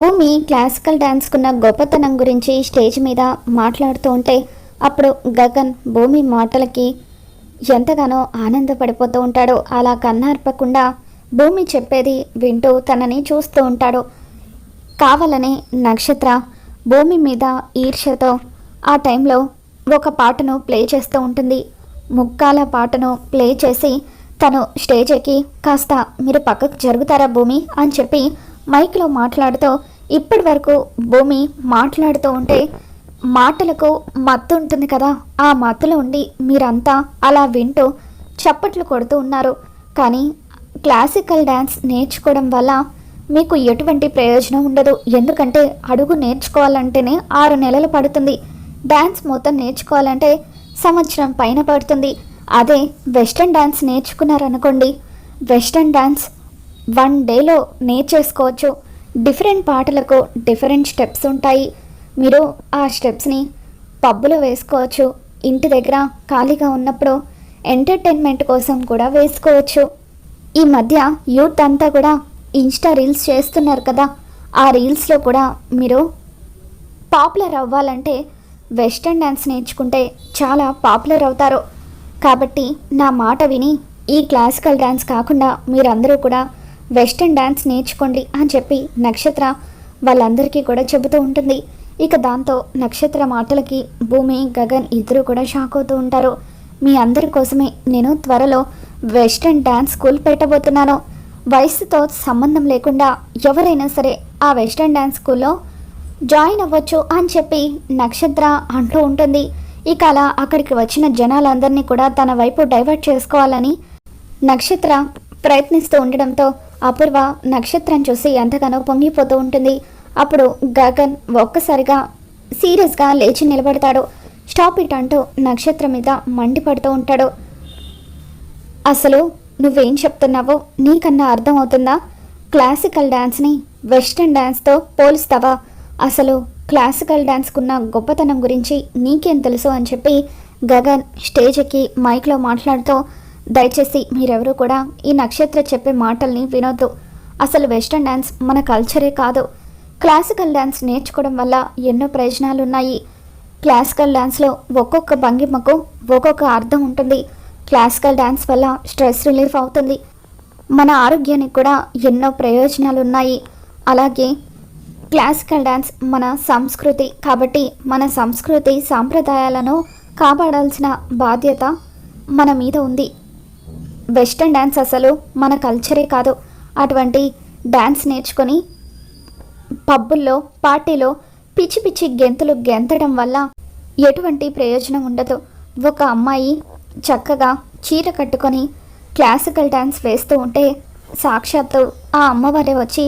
భూమి క్లాసికల్ డాన్స్కున్న గొప్పతనం గురించి స్టేజ్ మీద మాట్లాడుతూ ఉంటే అప్పుడు గగన్ భూమి మాటలకి ఎంతగానో ఆనందపడిపోతూ ఉంటాడు. అలా కన్నార్పకుండా భూమి చెప్పేది వింటూ తనని చూస్తూ ఉంటాడు. కావాలని నక్షత్ర భూమి మీద ఈర్ష్యతో ఆ టైంలో ఒక పాటను ప్లే చేస్తూ ఉంటుంది. ముక్కాల పాటను ప్లే చేసి తను స్టేజ్ ఎక్కి కాస్త మీరు పక్కకు జరుగుతారా భూమి అని చెప్పి మైక్లో మాట్లాడుతూ ఇప్పటి వరకు భూమి మాట్లాడుతూ ఉంటే మాటలకు మత్తు ఉంటుంది కదా. ఆ మత్తులో ఉండి మీరంతా అలా వింటూ చప్పట్లు కొడుతూ ఉన్నారు. కానీ క్లాసికల్ డ్యాన్స్ నేర్చుకోవడం వల్ల మీకు ఎటువంటి ప్రయోజనం ఉండదు. ఎందుకంటే అడుగు నేర్చుకోవాలంటేనే ఆరు నెలలు పడుతుంది. డ్యాన్స్ మొత్తం నేర్చుకోవాలంటే సంవత్సరం పైన పడుతుంది. అదే వెస్ట్రన్ డ్యాన్స్ నేర్చుకున్నారనుకోండి. వెస్ట్రన్ డ్యాన్స్ వన్ డేలో నేర్చేసుకోవచ్చు. డిఫరెంట్ పాటలకు డిఫరెంట్ స్టెప్స్ ఉంటాయి. మీరు ఆ స్టెప్స్ని పబ్బులో వేసుకోవచ్చు. ఇంటి దగ్గర ఖాళీగా ఉన్నప్పుడు ఎంటర్టైన్మెంట్ కోసం కూడా వేసుకోవచ్చు. ఈ మధ్య యూత్ అంతా కూడా ఇన్స్టా రీల్స్ చేస్తున్నారు కదా. ఆ రీల్స్లో కూడా మీరు పాపులర్ అవ్వాలంటే వెస్ట్రన్ డ్యాన్స్ నేర్చుకుంటే చాలా పాపులర్ అవుతారు. కాబట్టి నా మాట విని ఈ క్లాసికల్ డ్యాన్స్ కాకుండా మీరందరూ కూడా వెస్ట్రన్ డ్యాన్స్ నేర్చుకోండి అని చెప్పి నక్షత్ర వాళ్ళందరికీ కూడా చెబుతూ ఉంటుంది. ఇక దాంతో నక్షత్ర మాటలకి భూమి గగన్ ఇద్దరు కూడా షాక్ అవుతూ ఉంటారు. మీ అందరి కోసమే నేను త్వరలో వెస్ట్రన్ డ్యాన్స్ స్కూల్ పెట్టబోతున్నాను. వయసుతో సంబంధం లేకుండా ఎవరైనా సరే ఆ వెస్ట్రన్ డ్యాన్స్ స్కూల్లో జాయిన్ అవ్వచ్చు అని చెప్పి నక్షత్ర అంటూ ఉంటుంది. ఇక అలా అక్కడికి వచ్చిన జనాలందరినీ కూడా తన వైపు డైవర్ట్ చేసుకోవాలని నక్షత్ర ప్రయత్నిస్తూ ఉండడంతో అపూర్వ నక్షత్రం చూసి ఎంతగానో పొంగిపోతూ ఉంటుంది. అప్పుడు గగన్ ఒక్కసారిగా సీరియస్గా లేచి నిలబడతాడు. స్టాప్ ఇట్ అంటూ నక్షత్రం మీద మండిపడుతూ ఉంటాడు. అసలు నువ్వేం చెప్తున్నావో నీకన్నా అర్థమవుతుందా క్లాసికల్ డ్యాన్స్ని వెస్ట్రన్ డ్యాన్స్తో పోలుస్తావా? అసలు క్లాసికల్ డ్యాన్స్కున్న గొప్పతనం గురించి నీకేం తెలుసు అని చెప్పి గగన్ స్టేజ్ ఎక్కి మైక్లో మాట్లాడుతూ దయచేసి మీరెవరూ కూడా ఈ నక్షత్ర చెప్పే మాటల్ని వినొద్దు. అసలు వెస్ట్రన్ డ్యాన్స్ మన కల్చరే కాదు. క్లాసికల్ డ్యాన్స్ నేర్చుకోవడం వల్ల ఎన్నో ప్రయోజనాలు ఉన్నాయి క్లాసికల్ డ్యాన్స్లో ఒక్కొక్క భంగిమకు ఒక్కొక్క అర్థం ఉంటుంది. క్లాసికల్ డ్యాన్స్ వల్ల స్ట్రెస్ రిలీఫ్ అవుతుంది. మన ఆరోగ్యానికి కూడా ఎన్నో ప్రయోజనాలు ఉన్నాయి అలాగే క్లాసికల్ డ్యాన్స్ మన సంస్కృతి కాబట్టి మన సంస్కృతి సాంప్రదాయాలను కాపాడాల్సిన బాధ్యత మన మీద ఉంది. వెస్ట్రన్ డ్యాన్స్ అసలు మన కల్చరే కాదు. అటువంటి డ్యాన్స్ నేర్చుకొని పబ్బుల్లో పార్టీలో పిచ్చి పిచ్చి గెంతులు గెంతడం వల్ల ఎటువంటి ప్రయోజనం ఉండదు. ఒక అమ్మాయి చక్కగా చీర కట్టుకొని క్లాసికల్ డ్యాన్స్ వేస్తూ ఉంటే సాక్షాత్తు ఆ అమ్మవారే వచ్చి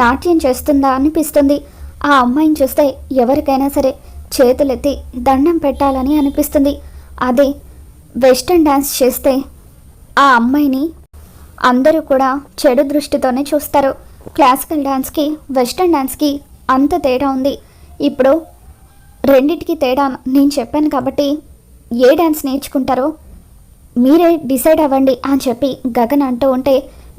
నాట్యం చేస్తుందా అనిపిస్తుంది. ఆ అమ్మాయిని చూస్తే ఎవరికైనా సరే చేతులెత్తి దండం పెట్టాలని అనిపిస్తుంది. అదే వెస్ట్రన్ డ్యాన్స్ చేస్తే ఆ అమ్మాయిని అందరూ కూడా చెడు దృష్టితోనే చూస్తారు. క్లాసికల్ డ్యాన్స్కి వెస్ట్రన్ డ్యాన్స్కి అంత తేడా ఉంది. ఇప్పుడు రెండిటికి తేడా నేను చెప్పాను కాబట్టి ఏ డ్యాన్స్ నేర్చుకుంటారో మీరే డిసైడ్ అవ్వండి అని చెప్పి గగన్ అంటూ ఉంటే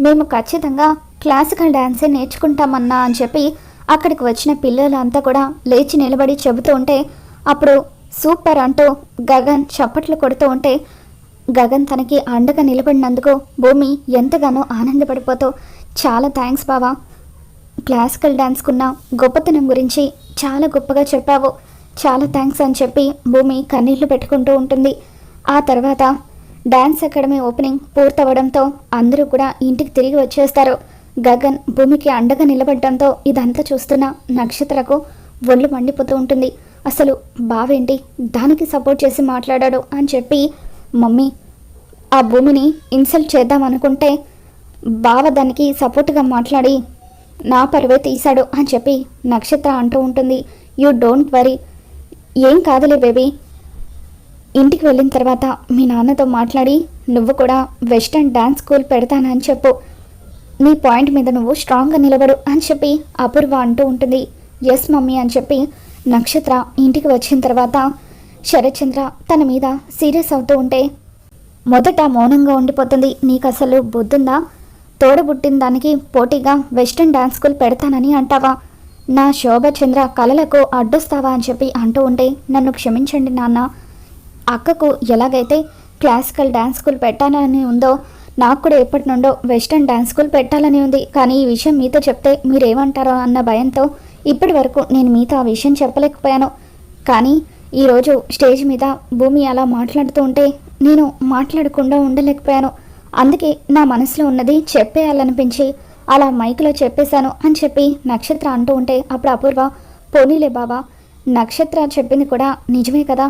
మేము ఖచ్చితంగా క్లాసికల్ డ్యాన్సే నేర్చుకుంటామన్నా అని చెప్పి అక్కడికి వచ్చిన పిల్లలంతా కూడా లేచి నిలబడి చెబుతూ ఉంటే అప్పుడు సూపర్ అంటూ గగన్ చప్పట్లు కొడుతూ ఉంటే గగన్ తనకి అండగా నిలబడినందుకు భూమి ఎంతగానో ఆనందపడిపోతూ చాలా థ్యాంక్స్ బావా. క్లాసికల్ డాన్స్కున్న గొప్పతనం గురించి చాలా గొప్పగా చెప్పావు. చాలా థ్యాంక్స్ అని చెప్పి భూమి కన్నీళ్ళు పెట్టుకుంటూ ఉంటుంది. ఆ తర్వాత డ్యాన్స్ అకాడమీ ఓపెనింగ్ పూర్తవడంతో అందరూ కూడా ఇంటికి తిరిగి వచ్చేస్తారు. గగన్ భూమికి అండగా నిలబడడంతో ఇదంతా చూస్తున్న నక్షత్రకు ఒళ్ళు మండిపోతూ ఉంటుంది. అసలు బావేంటి? దానికి సపోర్ట్ చేసి మాట్లాడాడు అని చెప్పి మమ్మీ ఆ భూమిని ఇన్సల్ట్ చేద్దామనుకుంటే బావ దానికి సపోర్ట్గా మాట్లాడి నా పరువే తీశాడు అని చెప్పి నక్షత్ర అంటూ ఉంటుంది. You don't worry. ఏం కాదులే బేబీ. ఇంటికి వెళ్ళిన తర్వాత మీ నాన్నతో మాట్లాడి నువ్వు కూడా వెస్టర్న్ డ్యాన్స్ స్కూల్ పెడతానని చెప్పు. నీ పాయింట్ మీద నువ్వు స్ట్రాంగ్గా నిలబడు అని చెప్పి అపూర్వ అంటూ ఉంటుంది. ఎస్ మమ్మీ అని చెప్పి నక్షత్ర ఇంటికి వచ్చిన తర్వాత శరత్చంద్ర తన మీద సీరియస్ అవుతూ ఉంటే మొదట మౌనంగా ఉండిపోతుంది నీకు అసలు బుద్ధుందా? తోడబుట్టిన దానికి పోటీగా వెస్ట్రన్ డ్యాన్స్ స్కూల్ పెడతానని అంటావా? నా శోభచంద్ర కళలకు అడ్డొస్తావా? అని చెప్పి అంటూ ఉంటే నన్ను క్షమించండి నాన్న. అక్కకు ఎలాగైతే క్లాసికల్ డ్యాన్స్ స్కూల్ పెట్టాలని ఉందో నాకు కూడా ఎప్పటి నుండో వెస్ట్రన్ డ్యాన్స్ స్కూల్ పెట్టాలని ఉంది. కానీ ఈ విషయం మీతో చెప్తే మీరేమంటారో అన్న భయంతో ఇప్పటి వరకు నేను మీతో ఆ విషయం చెప్పలేకపోయాను. కానీ ఈరోజు స్టేజ్ మీద భూమి అలా మాట్లాడుతూ ఉంటే నేను మాట్లాడకుండా ఉండలేకపోయాను. అందుకే నా మనసులో ఉన్నది చెప్పేయాలనిపించి అలా మైక్లో చెప్పేశాను అని చెప్పి నక్షత్ర అంటూ ఉంటే అప్పుడు అపూర్వ పోనీలే బాబా నక్షత్ర చెప్పింది కూడా నిజమే కదా.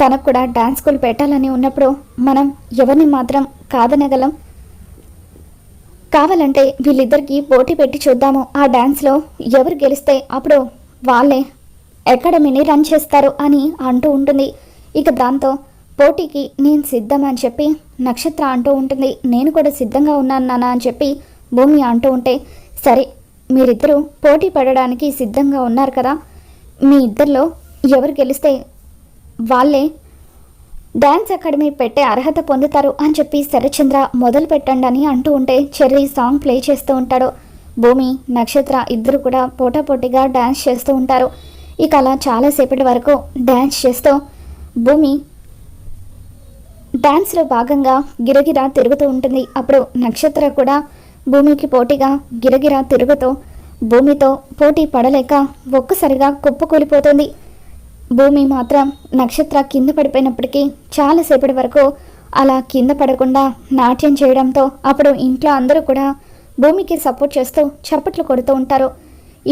తనకు కూడా డ్యాన్స్ స్కూల్ పెట్టాలని ఉన్నప్పుడు మనం ఎవరిని మాత్రం కాదనగలం. కావాలంటే వీళ్ళిద్దరికీ పోటీ పెట్టి చూద్దాము. ఆ డ్యాన్స్లో ఎవరు గెలిస్తే అప్పుడు వాళ్ళే అకాడమీని రన్ చేస్తారు అని అంటూ ఉంటుంది. ఇక దాంతో పోటీకి నేను సిద్ధం అని చెప్పి నక్షత్ర అంటూ ఉంటుంది. నేను కూడా సిద్ధంగా ఉన్నాను నాన్న అని చెప్పి భూమి అంటూ ఉంటే సరే మీరిద్దరూ పోటీ పడడానికి సిద్ధంగా ఉన్నారు కదా. మీ ఇద్దరిలో ఎవరు గెలిస్తే వాళ్ళే డ్యాన్స్ అకాడమీ పెట్టే అర్హత పొందుతారు అని చెప్పి శరచంద్ర మొదలు పెట్టండి అని అంటూ ఉంటే చెర్రీ సాంగ్ ప్లే చేస్తూ ఉంటాడు. భూమి నక్షత్ర ఇద్దరు కూడా పోటాపోటీగా డ్యాన్స్ చేస్తూ ఉంటారు. ఇక అలా చాలాసేపటి వరకు డ్యాన్స్ చేస్తూ భూమి డ్యాన్స్లో భాగంగా గిరగిరా తిరుగుతూ ఉంటుంది. అప్పుడు నక్షత్ర కూడా భూమికి పోటీగా గిరగిరా తిరుగుతూ భూమితో పోటీ పడలేక ఒక్కసారిగా కుప్పకూలిపోతుంది భూమి మాత్రం నక్షత్ర కింద పడిపోయినప్పటికీ చాలాసేపటి వరకు అలా కింద పడకుండా నాట్యం చేయడంతో అప్పుడు ఇంట్లో అందరూ కూడా భూమికి సపోర్ట్ చేస్తూ చప్పట్లు కొడుతూ ఉంటారు.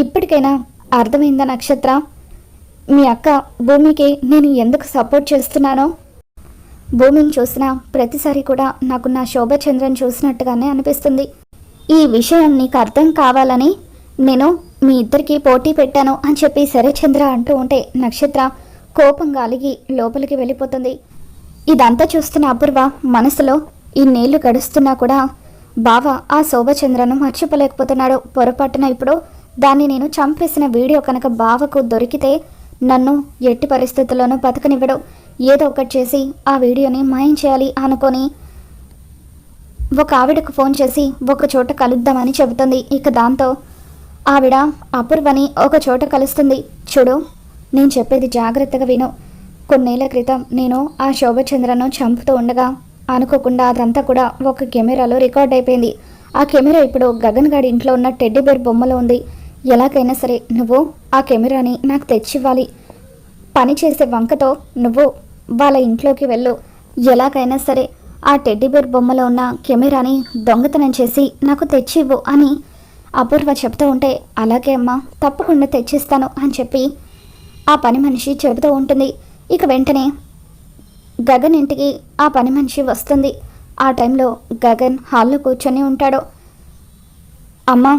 ఇప్పటికైనా అర్థమైందా నక్షత్ర? మీ అక్క భూమికి నేను ఎందుకు సపోర్ట్ చేస్తున్నానో? భూమిని చూసిన ప్రతిసారి కూడా నాకు నా శోభచంద్రన్ చూసినట్టుగానే అనిపిస్తుంది. ఈ విషయం నీకు అర్థం కావాలని నేను మీ ఇద్దరికి పోటీ పెట్టాను అని చెప్పి శరచంద్ర అంటూ ఉంటే నక్షత్ర కోపం గాలిగి లోపలికి వెళ్ళిపోతుంది. ఇదంతా చూస్తున్న అపూర్వ మనసులో ఈ నీళ్ళు గడుస్తున్నా కూడా బావ ఆ శోభచంద్రను మర్చిపోలేకపోతున్నాడు. పొరపాటున ఇప్పుడు దాన్ని నేను చంపేసిన వీడియో కనుక బావకు దొరికితే నన్ను ఎట్టి పరిస్థితుల్లోనూ బతకనివ్వడు. ఏదో ఒకటి చేసి ఆ వీడియోని మాయం చేయాలి అనుకొని ఒక ఆవిడకు ఫోన్ చేసి ఒక చోట కలుద్దామని చెబుతుంది. ఇక దాంతో ఆవిడ అపూర్వని ఒక చోట కలుస్తుంది. చూడు నేను చెప్పేది జాగ్రత్తగా విను. కొన్నేళ్ళ క్రితం నేను ఆ శోభచంద్రను చంపుతూ ఉండగా అనుకోకుండా అదంతా కూడా ఒక కెమెరాలో రికార్డ్ అయిపోయింది. ఆ కెమెరా ఇప్పుడు గగన్ గారి ఇంట్లో ఉన్న టెడ్డీబేర్ బొమ్మలో ఉంది. ఎలాగైనా సరే నువ్వు ఆ కెమెరాని నాకు తెచ్చివ్వాలి. పని చేసే వంకతో నువ్వు వాళ్ళ ఇంట్లోకి వెళ్ళు. ఎలాగైనా సరే ఆ టెడ్డీబేర్ బొమ్మలో ఉన్న కెమెరాని దొంగతనం చేసి నాకు తెచ్చివ్వు అని అపూర్వ చెప్తూ ఉంటే అలాగే అమ్మా తప్పకుండా తెచ్చిస్తాను అని చెప్పి ఆ పని మనిషి చెబుతూ ఉంటుంది. ఇక వెంటనే గగన్ ఇంటికి ఆ పని మనిషి వస్తుంది. ఆ టైంలో గగన్ హాల్లో కూర్చొని ఉంటాడు. అమ్మా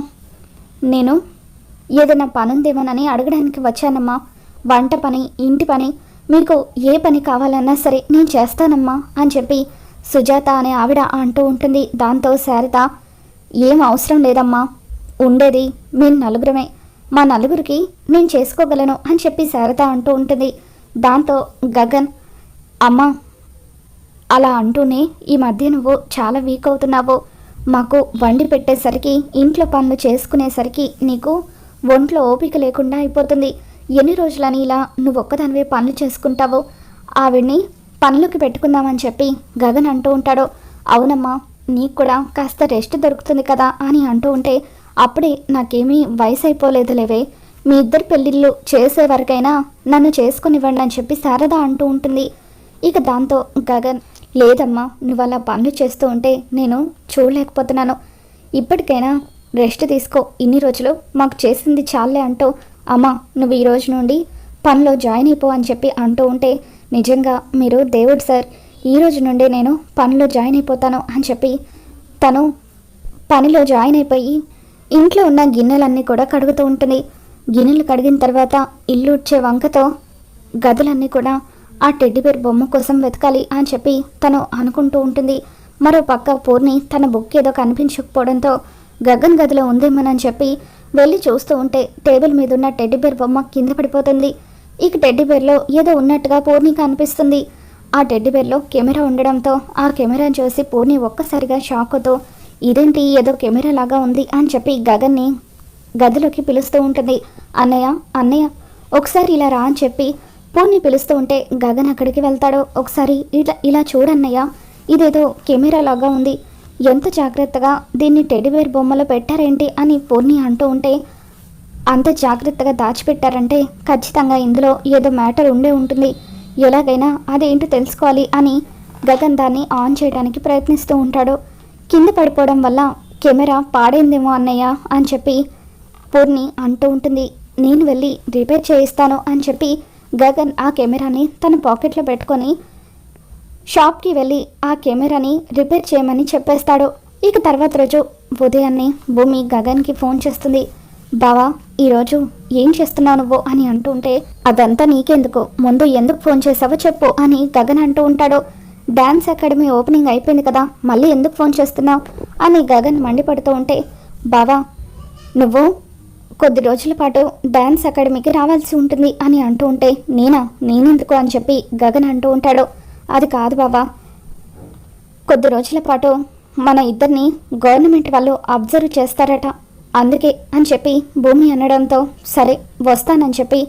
నేను ఏదైనా పనుందేమోనని అడగడానికి వచ్చానమ్మా. వంట పని ఇంటి పని మీకు ఏ పని కావాలన్నా సరే నేను చేస్తానమ్మా అని చెప్పి సుజాత అనే ఆవిడ అంటూ ఉంటుంది. దాంతో శారద ఏం అవసరం లేదమ్మా. ఉండేది మేము నలుగురమే. మా నలుగురికి నేను చేసుకోగలను అని చెప్పి శారద అంటూ ఉంటుంది. దాంతో గగన్ అమ్మా అలా అంటూనే ఈ మధ్య నువ్వు చాలా వీక్ అవుతున్నావు. మాకు వండి పెట్టేసరికి ఇంట్లో పనులు చేసుకునేసరికి నీకు ఒంట్లో ఓపిక లేకుండా అయిపోతుంది. ఎన్ని రోజులని ఇలా నువ్వు ఒక్కదానివే పనులు చేసుకుంటావు? ఆవిడ్ని పనులకి పెట్టుకుందామని చెప్పి గగన్ అంటూ ఉంటాడు. అవునమ్మా నీకు కూడా కాస్త రెస్ట్ దొరుకుతుంది కదా అని అంటూ ఉంటే అప్పుడే నాకేమీ వయసు అయిపోలేదులేవే మీ ఇద్దరు పెళ్ళిళ్ళు చేసే వరకైనా నన్ను చేసుకునివ్వండి అని చెప్పి శారద అంటూ ఉంటుంది. ఇక దాంతో గగన్ లేదమ్మా నువ్వు అలా పనులు చేస్తూ ఉంటే నేను చూడలేకపోతున్నాను. ఇప్పటికైనా రెస్ట్ తీసుకో. ఇన్ని రోజులు మాకు చేసింది చాలే అంటూ అమ్మా నువ్వు ఈ రోజు నుండి పనిలో జాయిన్ అయిపో అని చెప్పి అంటూ ఉంటే నిజంగా మీరు దేవుడు సార్ ఈ రోజు నుండి నేను పనిలో జాయిన్ అయిపోతాను అని చెప్పి తను పనిలో జాయిన్ అయిపోయి ఇంట్లో ఉన్న గిన్నెలన్నీ కూడా కడుగుతూ ఉంటుంది. గిన్నెలు కడిగిన తర్వాత ఇల్లు ఉడ్చే వంకతో గదులన్నీ కూడా ఆ టెడ్డీబేర్ బొమ్మ కోసం వెతకాలి అని చెప్పి తను అనుకుంటూ ఉంటుంది. మరో పక్క పూర్ణి తన బుక్ ఏదో కనిపించకపోవడంతో గగన్ గదిలో ఉందేమోనని చెప్పి వెళ్ళి చూస్తూ ఉంటే టేబుల్ మీద ఉన్న టెడ్డీబేర్ బొమ్మ కింద పడిపోతుంది. ఇక టెడ్డీబేర్లో ఏదో ఉన్నట్టుగా పూర్ణి కనిపిస్తుంది. ఆ టెడ్డీబేర్లో కెమెరా ఉండడంతో ఆ కెమెరాను చూసి పూర్ణి ఒక్కసారిగా షాక్ ఇదేంటి? ఏదో కెమెరా లాగా ఉంది అని చెప్పి గగన్ని గదిలోకి పిలుస్తూ ఉంటుంది. అన్నయ్య అన్నయ్య ఒకసారి ఇలా రా అని చెప్పి పూర్ణి పిలుస్తూ ఉంటే గగన్ అక్కడికి వెళ్తాడో. ఒకసారి ఇలా ఇలా చూడన్నయ్య ఇదేదో కెమెరా లాగా ఉంది. ఎంత జాగ్రత్తగా దీన్ని టెడీబేర్ బొమ్మలో పెట్టారేంటి అని పూర్ణి అంటూ ఉంటే అంత జాగ్రత్తగా దాచిపెట్టారంటే ఖచ్చితంగా ఇందులో ఏదో మ్యాటర్ ఉండే ఉంటుంది. ఎలాగైనా అదేంటో తెలుసుకోవాలి అని గగన్ దాన్ని ఆన్ చేయడానికి ప్రయత్నిస్తూ ఉంటాడు. కింద పడిపోవడం వల్ల కెమెరా పాడైందేమో అన్నయ్య అని చెప్పి పూర్ణి అంటూ ఉంటుంది. నేను వెళ్ళి రిపేర్ చేయిస్తాను అని చెప్పి గగన్ ఆ కెమెరాని తన పాకెట్లో పెట్టుకొని షాప్కి వెళ్ళి ఆ కెమెరాని రిపేర్ చేయమని చెప్పేస్తాడు. ఇక తర్వాత రోజు ఉదయాన్నే భూమి గగన్కి ఫోన్ చేస్తుంది. బావా ఈరోజు ఏం చేస్తున్నావు నువ్వు? అని అంటూ ఉంటే అదంతా నీకెందుకు? ముందు ఎందుకు ఫోన్ చేసావో చెప్పు అని గగన్ అంటూ ఉంటాడు. డ్యాన్స్ అకాడమీ ఓపెనింగ్ అయిపోయింది కదా మళ్ళీ ఎందుకు ఫోన్ చేస్తున్నావు? అని గగన్ మండిపడుతూ ఉంటే బావా నువ్వు కొద్ది రోజుల పాటు డ్యాన్స్ అకాడమీకి రావాల్సి ఉంటుంది అని అంటూ ఉంటే నేనా? నేనెందుకు? అని చెప్పి గగన్ అంటూ ఉంటాడు. అది కాదు బాబా కొద్ది రోజుల పాటు మన ఇద్దరిని గవర్నమెంట్ వాళ్ళు అబ్జర్వ్ చేస్తారట. అందుకే అని చెప్పి భూమి అనడంతో సరే వస్తానని చెప్పి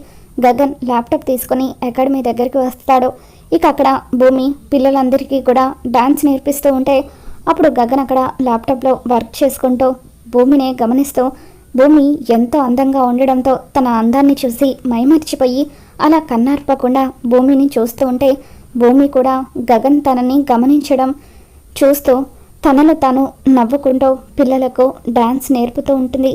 గగన్ ల్యాప్టాప్ తీసుకొని అకాడమీ దగ్గరికి వస్తాడు. ఇక అక్కడ భూమి పిల్లలందరికీ కూడా డాన్స్ నేర్పిస్తూ ఉంటే అప్పుడు గగన్ అక్కడ ల్యాప్టాప్లో వర్క్ చేసుకుంటూ భూమిని గమనిస్తూ భూమి ఎంతో అందంగా ఉండడంతో తన అందాన్ని చూసి మైమర్చిపోయి అలా కన్నార్పకుండా భూమిని చూస్తూ ఉంటే భూమి కూడా గగన్ తనని గమనించడం చూస్తూ తనలో తాను నవ్వుకుంటూ పిల్లలకు డాన్స్ నేర్పుతూ ఉంటుంది.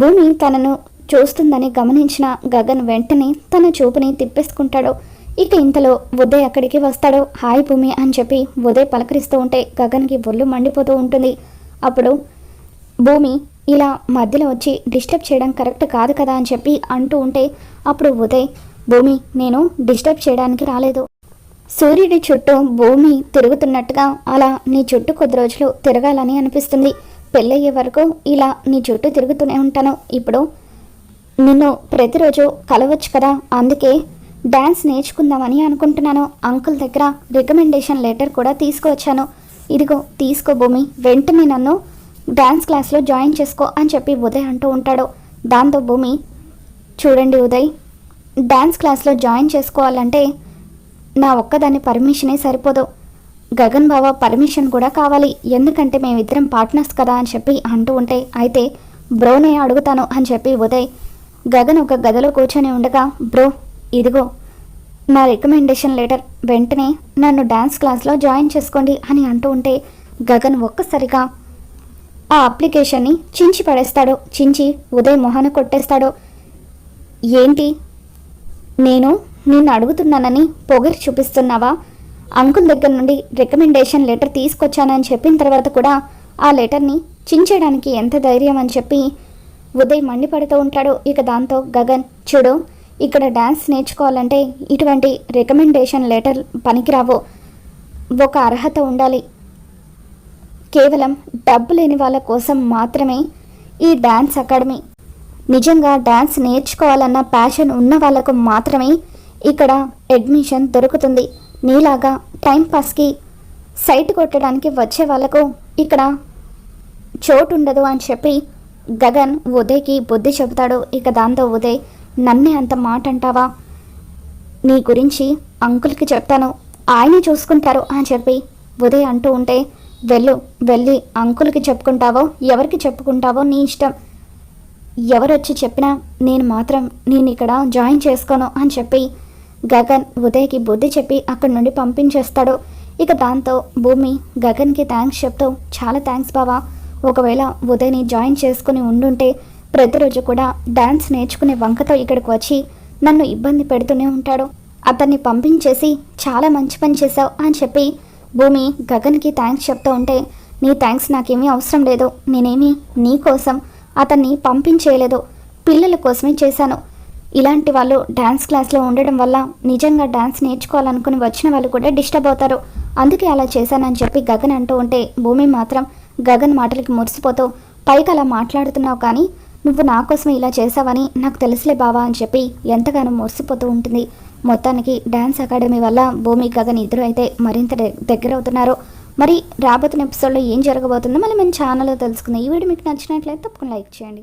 భూమి తనను చూస్తుందని గమనించిన గగన్ వెంటనే తన చూపుని తిప్పేసుకుంటాడు. ఇక ఇంతలో ఉదయ్ అక్కడికి వస్తాడు. హాయ్ భూమి అని చెప్పి ఉదయ్ పలకరిస్తూ ఉంటే గగన్కి ఒళ్ళు మండిపోతూ ఉంటుంది. అప్పుడు భూమి ఇలా మధ్యలో వచ్చి డిస్టర్బ్ చేయడం కరెక్ట్ కాదు కదా అని చెప్పి అంటూ ఉంటే అప్పుడు ఉదయ్ భూమి నేను డిస్టర్బ్ చేయడానికి రాలేదు. సూర్యుడి చుట్టూ భూమి తిరుగుతున్నట్టుగా అలా నీ చుట్టూ కొద్ది రోజులు తిరగాలని అనిపిస్తుంది. పెళ్ళయ్యే వరకు ఇలా నీ చుట్టూ తిరుగుతూనే ఉంటాను. ఇప్పుడు నిన్ను ప్రతిరోజు కలవచ్చు కదా. అందుకే డ్యాన్స్ నేర్చుకుందామని అనుకుంటున్నాను. అంకుల్ దగ్గర రికమెండేషన్ లెటర్ కూడా తీసుకువచ్చాను. ఇదిగో తీసుకో భూమి. వెంటనే నన్ను డ్యాన్స్ క్లాస్లో జాయిన్ చేసుకో అని చెప్పి ఉదయ్ అంటూ ఉంటాడు. దాంతో భూమి చూడండి ఉదయ్ డ్యాన్స్ క్లాస్లో జాయిన్ చేసుకోవాలంటే నా ఒక్కదాని పర్మిషనే సరిపోదు. గగన్ బావ పర్మిషన్ కూడా కావాలి. ఎందుకంటే మేమిద్దరం పార్ట్నర్స్ కదా అని చెప్పి అంటూ ఉంటే అయితే బ్రోనే అడుగుతాను అని చెప్పి ఉదయ్. గగన్ ఒక గదిలో కూర్చొని ఉండగా బ్రో ఇదిగో నా రికమెండేషన్ లెటర్. వెంటనే నన్ను డ్యాన్స్ క్లాస్లో జాయిన్ చేసుకోండి అని అంటూ ఉంటే గగన్ ఒక్కసారిగా ఆ అప్లికేషన్ని చించి పడేస్తాడు. చించి ఉదయ్ మొహాన కొట్టేస్తాడు. ఏంటి? నేను నిన్ను అడుగుతున్నానని పొగరి చూపిస్తున్నావా? అంకుల్ దగ్గర నుండి రికమెండేషన్ లెటర్ తీసుకొచ్చానని చెప్పిన తర్వాత కూడా ఆ లెటర్ని చించడానికి ఎంత ధైర్యం అని చెప్పి ఉదయ్ మండిపడుతూ ఉంటాడు. ఇక దాంతో గగన్ చూడు ఇక్కడ డ్యాన్స్ నేర్చుకోవాలంటే ఇటువంటి రికమెండేషన్ లెటర్ పనికిరావు. ఒక అర్హత ఉండాలి. కేవలం డబ్బు లేని వాళ్ళ కోసం మాత్రమే ఈ డ్యాన్స్ అకాడమీ. నిజంగా డ్యాన్స్ నేర్చుకోవాలన్న ప్యాషన్ ఉన్న వాళ్ళకు మాత్రమే ఇక్కడ అడ్మిషన్ దొరుకుతుంది. నీలాగా టైంపాస్కి సైట్ కొట్టడానికి వచ్చే వాళ్ళకు ఇక్కడ చోటు ఉండదు అని చెప్పి గగన్ ఉదయ్కి బుద్ధి చెబుతాడు. ఇక దాంతో ఉదయ్ నన్నే అంత మాట అంటావా? నీ గురించి అంకుల్కి చెప్తాను. ఆయనే చూసుకుంటారు అని చెప్పి ఉదయ్ అంటూ ఉంటే వెళ్ళు వెళ్ళి అంకుల్కి చెప్పుకుంటావో ఎవరికి చెప్పుకుంటావో నీ ఇష్టం. ఎవరొచ్చి చెప్పినా నేను మాత్రం నేను ఇక్కడ జాయిన్ చేసుకోను అని చెప్పి గగన్ ఉదయ్కి బుద్ధి చెప్పి అక్కడి నుండి పంపించేస్తాడు. ఇక దాంతో భూమి గగన్కి థ్యాంక్స్ చెప్తూ చాలా థ్యాంక్స్ బావా. ఒకవేళ ఉదయ్ని జాయిన్ చేసుకుని ఉండుంటే ప్రతిరోజు కూడా డ్యాన్స్ నేర్చుకునే వంకతో ఇక్కడికి వచ్చి నన్ను ఇబ్బంది పెడుతూనే ఉంటాడు. అతన్ని పంపించేసి చాలా మంచి పని చేశావు అని చెప్పి భూమి గగన్కి థ్యాంక్స్ చెప్తూ ఉంటే నీ థ్యాంక్స్ నాకేమీ అవసరం లేదు. నేనేమి నీ కోసం అతన్ని పంపించేయలేదు. పిల్లల కోసమే చేశాను. ఇలాంటి వాళ్ళు డ్యాన్స్ క్లాస్లో ఉండడం వల్ల నిజంగా డ్యాన్స్ నేర్చుకోవాలనుకుని వచ్చిన వాళ్ళు కూడా డిస్టర్బ్ అవుతారు. అందుకే అలా చేశానని చెప్పి గగన్ అంటూ ఉంటే భూమి మాత్రం గగన్ మాటలకి మురిసిపోతూ పైకి అలా మాట్లాడుతున్నావు కానీ నువ్వు నా కోసం ఇలా చేసావని నాకు తెలుసులే బావా అని చెప్పి ఎంతగానో మురిసిపోతూ ఉంటుంది. మొత్తానికి డ్యాన్స్ అకాడమీ వల్ల భూమి గగన్ ఇద్దరు అయితే మరింత దగ్గరవుతున్నారు. మరి రాబోతున్న ఎపిసోడ్లో ఏం జరగబోతుందో మళ్ళీ మన ఛానల్లో తెలుసుకుందాం. ఈ వీడియో మీకు నచ్చినట్లయితే తప్పకుండా లైక్ చేయండి.